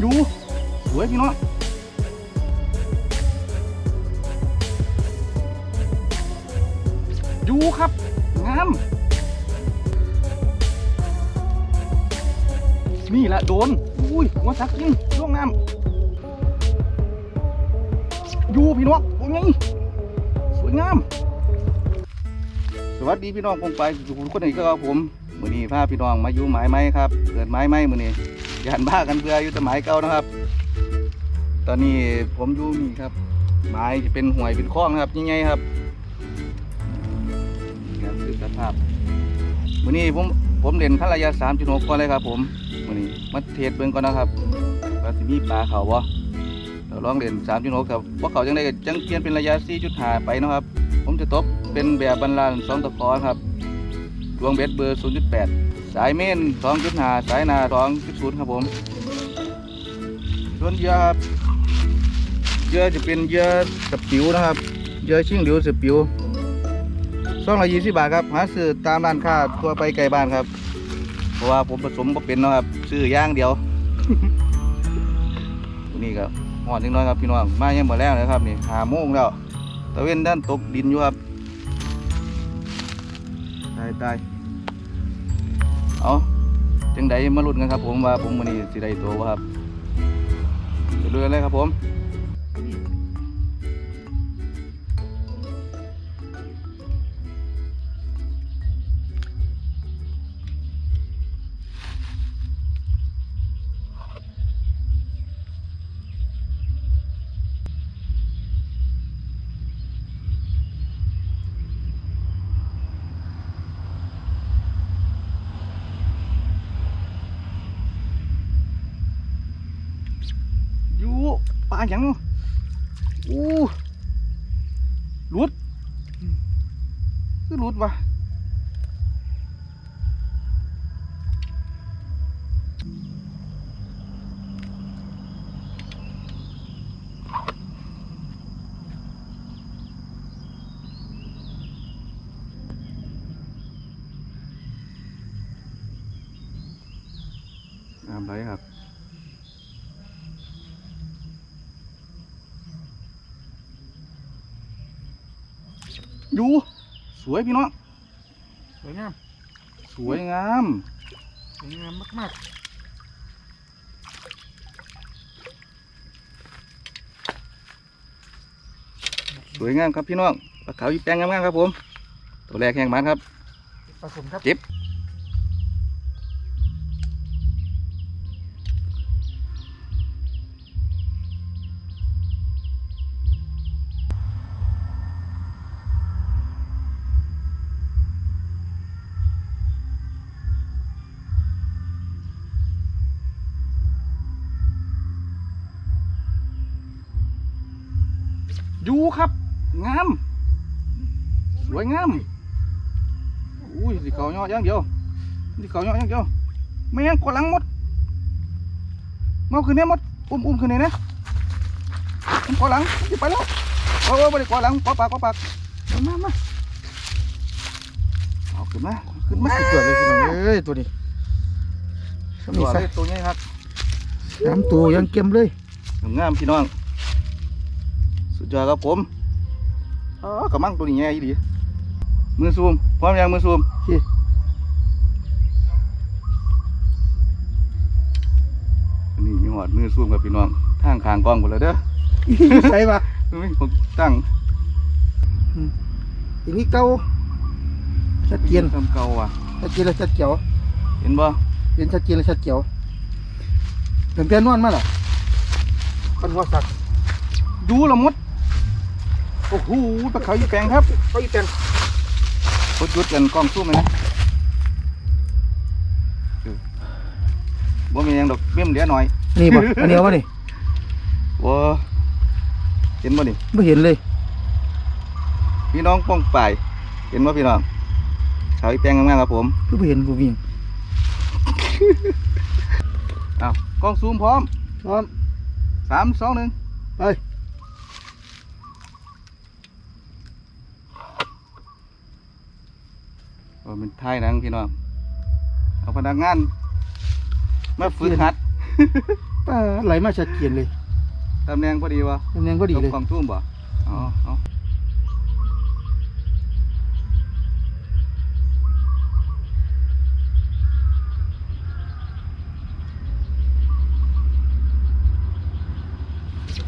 อยู่สวยพี่น้องอยู่ครับ งาม นี่แหละโดน อุ้ยหัวสักยิงล่วงน้ำยูพี่น้องโอ้ยสวยงาม สวัสดีพี่น้องคงไปทุกคนนี้ก็ครับผมมือนี้พาพี่น้องมาอยู่หมายไม้ครับ เกิดหมายไม้มือนี้ ยานบ้ากันเพื่ออยู่แต่หมายเก่านะครับ ตอนนี้ผมอยู่นี่ครับหมายจะเป็นห่วยเป็นคลองนะครับยังไงครับนี่ครับคือสภาพมื้อนี้ผมผมเล่นขั้นระยะ3.6ก่อนเลยครับ ผมมื้อนี้มาเทสเบิ่งก่อนนะครับว่าสิมีปลาเขาบ่เราลองเล่น3.6ครับว่าเขาจังไดก็จังเปลี่ยนเป็นระยะ4.5ไปนะครับ ผมจะตบเป็นแบบบรรลันสองตะกอครับดวงเบ็ดเบอร์0.8 สายเม่น2.5สายหนา2.0ครับผมส่วนเยื่อครับเยื่อจะเป็นเหยื่อสปิวนะครับเยื่อชิงหลิวสปิวซองละยี่สิบบาทครับหาซื้อตามร้านค้าทั่วไปไกลบ้านครับ เพราะว่าผมผสมบ่เป็นนะครับซื้อย่างเดียว นี่ครับหอดนิดน้อยครับพี่น้องมายังหมดแล้วนะครับนี่หาโมงแล้วตะเวนด้านตกดินอยู่ครับตายตาย เอาจังใดมาลุ้นกันครับผมว่าผมวันนี้สิได้ตัววะครับไปดูกันเลยครับผม ปลาหยังอู้หลุดคือหลุ ดวะน้ำไหลครับอยู่สวยพี่น้องสวยงาม สวยงาม สวยงามมากสวยงามครับพี่น้องปลาขาวอีแปลงงามๆครับผม ตัวแรกแข่งมันครับๆผสมครับเจ็บ อยู่ครับ งาม สวยงาม อุ้ยสิเขาย่ออย่างเดียวสิเขาย่ออย่างเดียวไม่งั้นกดหลังหมดเมาขึ้นเนี่ยหมด อุ้มอุ้มขึ้นเนี่ยนะอุ้มกดหลังจะไปแล้วโอ้โหไม่ได้กดหลังกดปากกดปากมามามาเอาขึ้นมาขึ้นมาสุดยอดเลยพี่น้องเอ้ยตัวนี้ตัมีวใส่เลยตัวนี้ครับน้ำตัวยังเก็มเลยงามพี่น้อง สุดยอดครับผมอ๋อกระมังตัวนี้ใหญ่ดี มือซูม พร้อมยังมือซูมอันนี้มีหอดมือซูมกับพี่น้องทางคางกล้องหมดเลยเด้อใส่ปะไม่ผมตั้งอย่างนี้เก่าชัดเจนทำเก่าอะชัดเจนและชัดเจ๋วเห็นบ่เห็นชัดเจนและชัดเจ๋วเป็นเพี้ยนนวลมาหรอคนหัวสัก ดูละมด โอ้โหปลาเขาอยู่แปลงครับเขาอีแปลงกดจุดกันกล้องซูมไหมนะเออบ่มีหยังดอกเบี้ยมเหลือหน่อย นี่บ่อันนี้เอาวะนี่บ่เห็นบ่นี่ไม่เห็นเลย พี่น้องป้องป่ายเห็นบ่พี่น้องเขาอีแปลงงามๆครับผมคือไม่เห็นกูวิ่งอ้าวกล้องซูมพร้อม พร้อมสามสองหนึ่งไป เออเป็นท้ายหนังพี่น้อง เอาพนักงานมาฝึกหัดป้าไหลมาชัดเจนเลยตำแหน่งพอดีวะตำแหน่งก็ดีเลยกล่องทุ่มบ่อ๋อเอา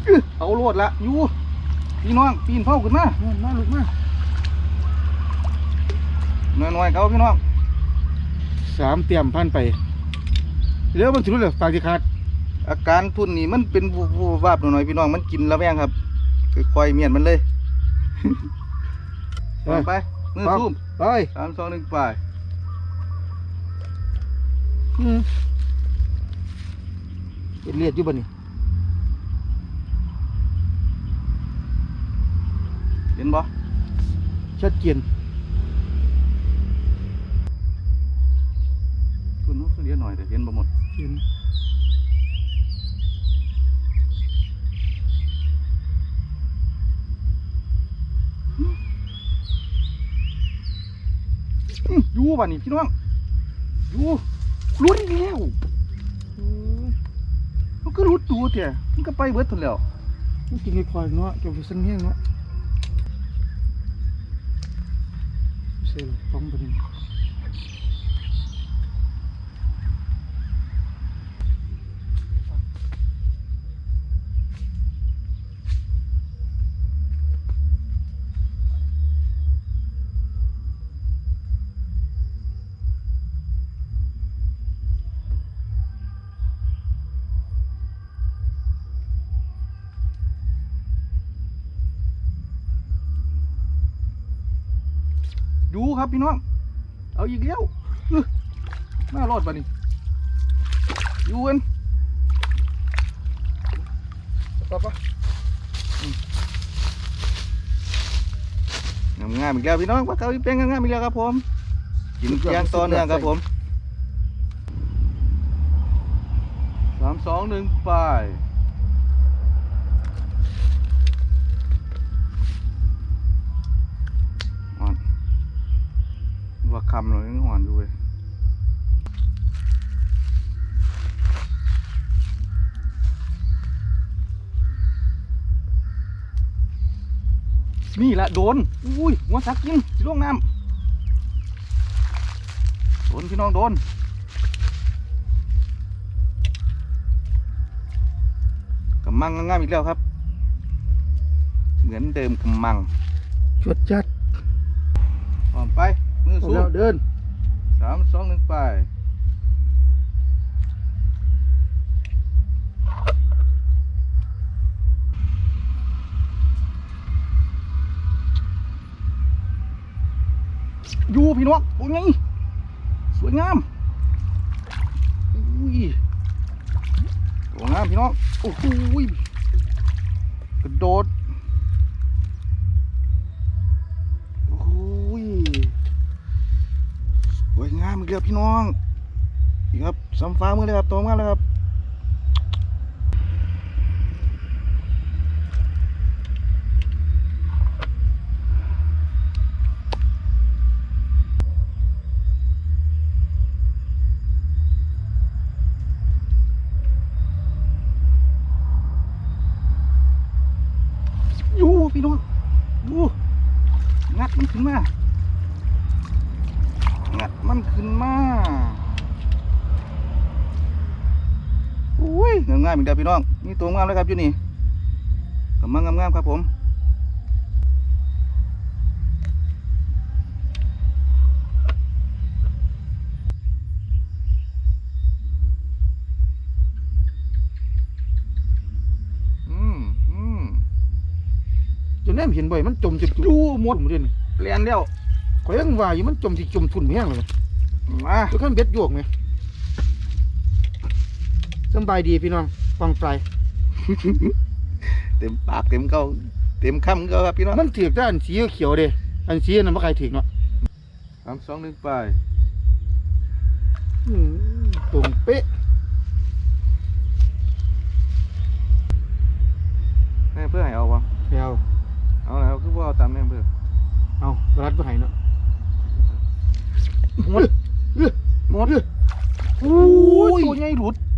อื้อเอาโลดละอยู่พี่น้องปีนเผาขึ้นมามามาลูกมา หน่อยๆเขาพี่น้องสามเตรียมพันไปเดี๋ยวมันถึงเลยปากที่ขาดอาการทุนนี่มันเป็นวูบวูบวาบหน่อยๆพี่น้องมันกินแล้วแม่งครับคือควายเมียนมันเลยไปไปมือปั๊บซูมไปสามสองหนึ่งไปอืมเห็นเลียดอยู่บ่นี่เห็นบ่ชัดเจนทุน นบ่หมดเห็นอยู่บ่นี่พี่น้องอยู่รุดอีกแล้วมันก็รุดตัวแต่มันก็ไปเบิดทุนแล้วมันกินไม่พอเนาะจนไปสั่นแห้งเนาะเสียเลยต้องไปนี่ อยู่ครับพี่น้อง เอาอีกแล้วอื้อมารอดบ่นี่ยู่กันปะปะงามงามอีกแล้วพี่น้องว่าเขาอีเป็นงามๆอีกแล้วครับผมกินเพียงต่อเนื่องครับผมสามสองหนึ่งไป ว่าคำเรายังอ่อนอยู่เว้ยนี่ละโดน อุ้ยหัวสักกินสิลงน้ำโดนพี่น้องโดน กำมังง่ามๆอีกแล้วครับ เหมือนเดิมกำมัง ชวดจัด มไปมือเอาสูแล้วเดินสามสองหนึ่งไปอยู่พี่น้องโอ้ยไงสวยงามอุ้ยสวยงามพี่น้องโอ้โหยกระโดด กแล้วพี่น้องนี่ครับสำฟ้ามือเลยครับตรงมากเลยครับอยู่พี่น้องอยู่งัดมันขึ้นมา งัดมันขึ้นมา อุ้ยงามงามๆอีกแล้วพี่น้องนี่ตัวงามเลยครับอยู่นี่กำลังงามๆครับผมอืมอืมจนแนมเห็นบ่อยมันจมจมดูหมดหมดเลยนี่เรียนแล้วข่อยยังว่าอยู่มันจมสิจมทุนแห้งเลยมาทุกคนเบ็ดโยกไหมสำบายดีพี่น้อง ฟังปลายเต็มปากเต็มเก้าเต็มคำเก้าครับพี่น้องมันถือกด้านสีเขียวเด้อันสีนั้นบ่ใครถือกเนาะสามสองหนึ่งไปอืมตรงเป๊ะแม่เพื่อให้เอาวะแล้วเอาแล้วคือว่าเอาตามแม่เพื่อเอารัดบ่ให้เนาะหมดเอ้อหมดเอ้อโอ้ยตัวใหญ่หลุดน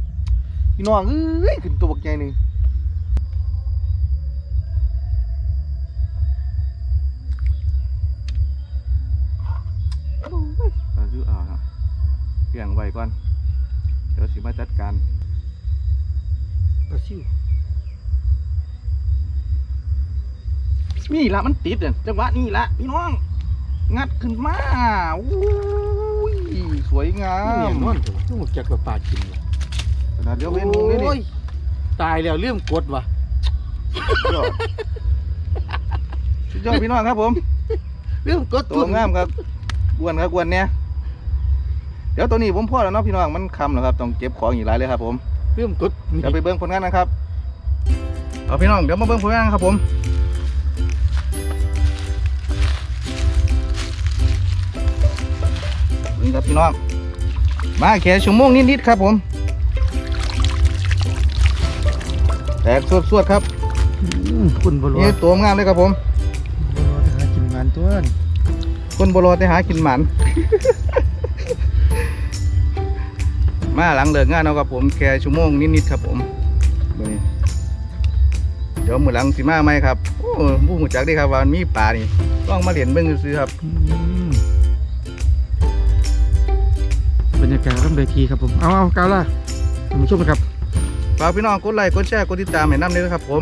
พี่น้องเอ้ยขึ้นตัวบักใหญ่หนึ่งโอ้ยปลาซื้ออ่าวครับเลี้ยงไว้ก่อน เดี๋ยวสิมาจัดการปลาซิวนี่ละมันติดเนี่ยจังหวะนี่ละพี่น้อง งัดขึ้นมาอุ้ยสวยงานี่มเนี่ยนอนเถอะต้องจักว่าปลากินว่ะข นาดเดียวเว้นมุงนี่โอ้นี่ยตายแล้วเรื่องกดว่ะสุดยอดสุดยอดพี่น้องครับผมเรื่องกดตัวงามครับอ้วนครับอ้วนเนี่ยเดี๋ยวตัวนี้ผมพ่อแล้วเนาะพี่น้องมันคำแล้วครับต้องเก็บของอีกหลายเลยครับผมเรื่องกดเดี๋ยวไปเบิ้งผลงานนะครับเอาพี่น้องเดี๋ยวมาเบิ้งผลงานครับผมนี่ครับพี่น้องมาแค่ชั่วโมงนิดๆครับผม แตกสวดๆครับอืมคุณบอลนี่ตัวงามเลยครับผมบอลหากินงานตัวนั่นคนโบรอแต่หากินหมันมาหลังเลิกงานเอาครับผมแค่ชั่วโมงนิดๆครับผมมื้อนี้เดี๋ยวมือหลังสิมาไหมครับโอ้ผู้หูจักเดีครับว่ามันมีปลานี่ต้องมาเรียนเบิ่งซื้อๆครับอืมบรรยากาศร่ำไรทีครับผมเอาเอากาวล่ะมาชมกันครับ ฝากพี่น้องกดไลค์กดแชร์กดติดตามให้น้ำเลยนะครับผม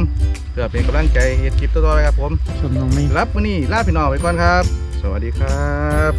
เพื่อเป็นกำลังใจเฮ็ดคลิปต่อๆไปครับผมชมน้องไม่รับมื้อนี้ลาพี่น้องไปก่อนครับ สวัสดีครับ